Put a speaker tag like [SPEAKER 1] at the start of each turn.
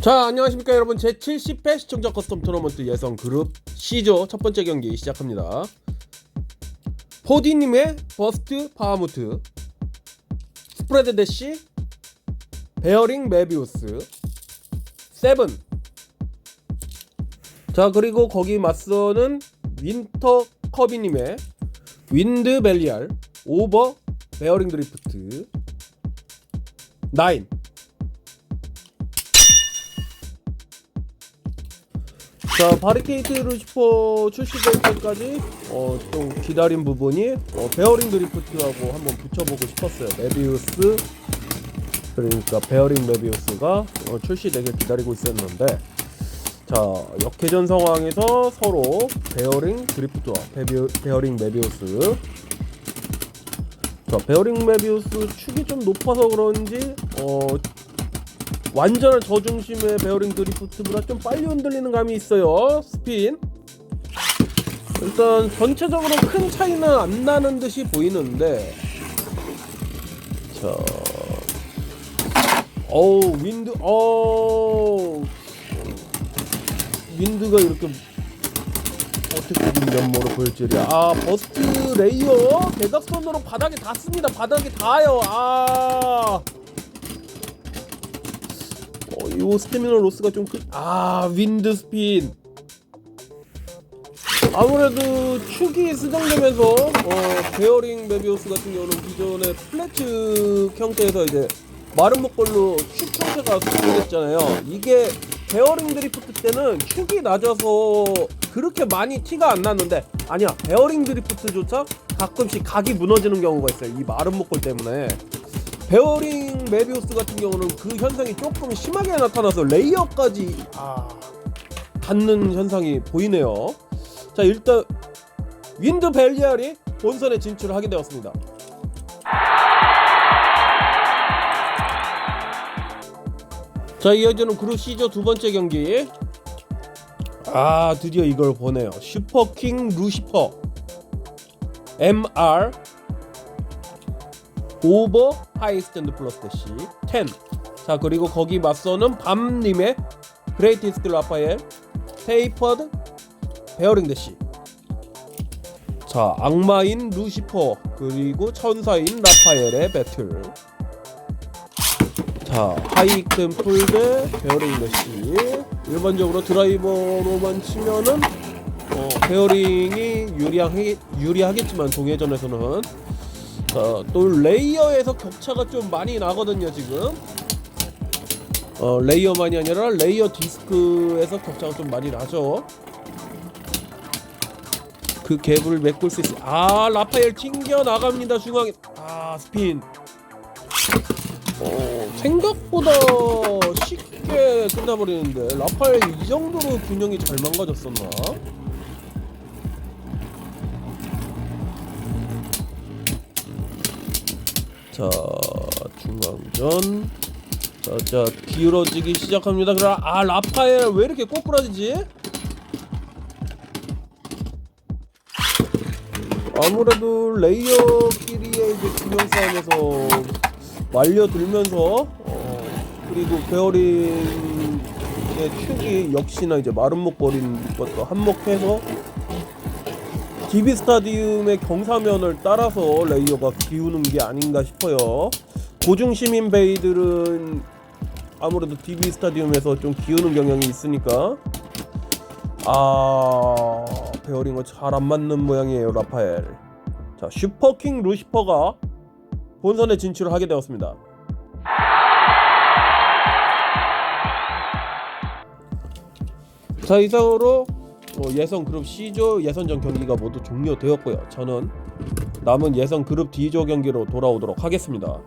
[SPEAKER 1] 자 안녕하십니까 여러분. 제 70회 시청자 커스텀 토너먼트 예선 그룹 C조 첫 번째 경기 시작합니다. 포디님의 버스트 파하무트 스프레드 대시 베어링 메비우스 세븐. 자 그리고 거기 맞서는 윈터 커비님의 윈드 벨리알 오버 베어링 드리프트. 나인 자 바리케이트 루시퍼 출시될 때까지 어, 좀 기다린 부분이 어, 베어링 드리프트하고 한번 붙여보고 싶었어요. 메비우스. 그러니까 베어링 메비우스가 어, 출시되길 기다리고 있었는데 자 역회전 상황에서 서로 베어링 드리프트와 베비, 베어링 메비우스. 자 베어링 메비우스 축이 좀 높아서 그런지 어, 완전한 저중심의 베어링 드리프트보다 좀 빨리 흔들리는 감이 있어요. 스핀. 일단 전체적으로 큰 차이는 안 나는 듯이 보이는데. 자. 어우 윈드 어우. 윈드가 이렇게 어떻게 된 면모로 보일 줄이야. 아 버스트 레이어 대각선으로 바닥에 닿습니다. 바닥에 닿아요. 아 어, 이 스태미너 로스가 좀 큰. 아, 윈드 스핀. 아무래도 축이 수정되면서 어, 베어링 메비우스 같은 경우는 기존의 플래츠 형태에서 이제 마른 목걸로 축 형태가 수정됐잖아요. 이게 베어링 드리프트 때는 축이 낮아서 그렇게 많이 티가 안 났는데 아니야 베어링 드리프트조차 가끔씩 각이 무너지는 경우가 있어요. 이 마른 목걸 때문에. 베어링 메비우스 같은 경우는 그 현상이 조금 심하게 나타나서 레이어까지 아, 닿는 현상이 보이네요. 자 일단 윈드 벨리알이 본선에 진출하게 되었습니다. 자 이어지는 그룹 C조 두 번째 경기. 아 드디어 이걸 보네요. 슈퍼킹 루시퍼 MR 오버 하이 스탠드 플러스 대시 10. 자 그리고 거기 맞서는 밤님의 그레이티스트 라파엘 테이퍼드 베어링 대시. 자 악마인 루시퍼 그리고 천사인 라파엘의 배틀. 자 하이템 풀대 베어링 대시. 일반적으로 드라이버로만 치면은 어, 베어링이 유리하게, 유리하겠지만 동해전에서는 어, 또 레이어에서 격차가 좀 많이 나거든요 지금. 어, 레이어만이 아니라 레이어 디스크에서 격차가 좀 많이 나죠. 그 갭을 메꿀 수 있어. 아 라파엘 튕겨 나갑니다 중앙에. 아 스핀. 어, 생각보다 쉽게 끝나버리는데. 라파엘 이 정도로 균형이 잘 망가졌었나 자 중앙전. 자, 자 기울어지기 시작합니다. 그럼 아 라파엘 왜 이렇게 꼬꾸라지지? 아무래도 레이어끼리의 이제 균형 싸움에서 말려들면서 어, 그리고 베어링의 축이 역시나 이제 마른 목버린 것도 한몫해서 DB 스타디움의 경사면을 따라서 레이어가 기우는 게 아닌가 싶어요. 고중심 인 베이들은 아무래도 DB 스타디움에서 좀 기우는 경향이 있으니까 아 베어링은 잘안 맞는 모양이에요 라파엘. 자 슈퍼킹 루시퍼가 본선에 진출을 하게 되었습니다. 자 이상으로 어, 예선 그룹 C조 예선전 경기가 모두 종료되었고요. 저는 남은 예선 그룹 D조 경기로 돌아오도록 하겠습니다.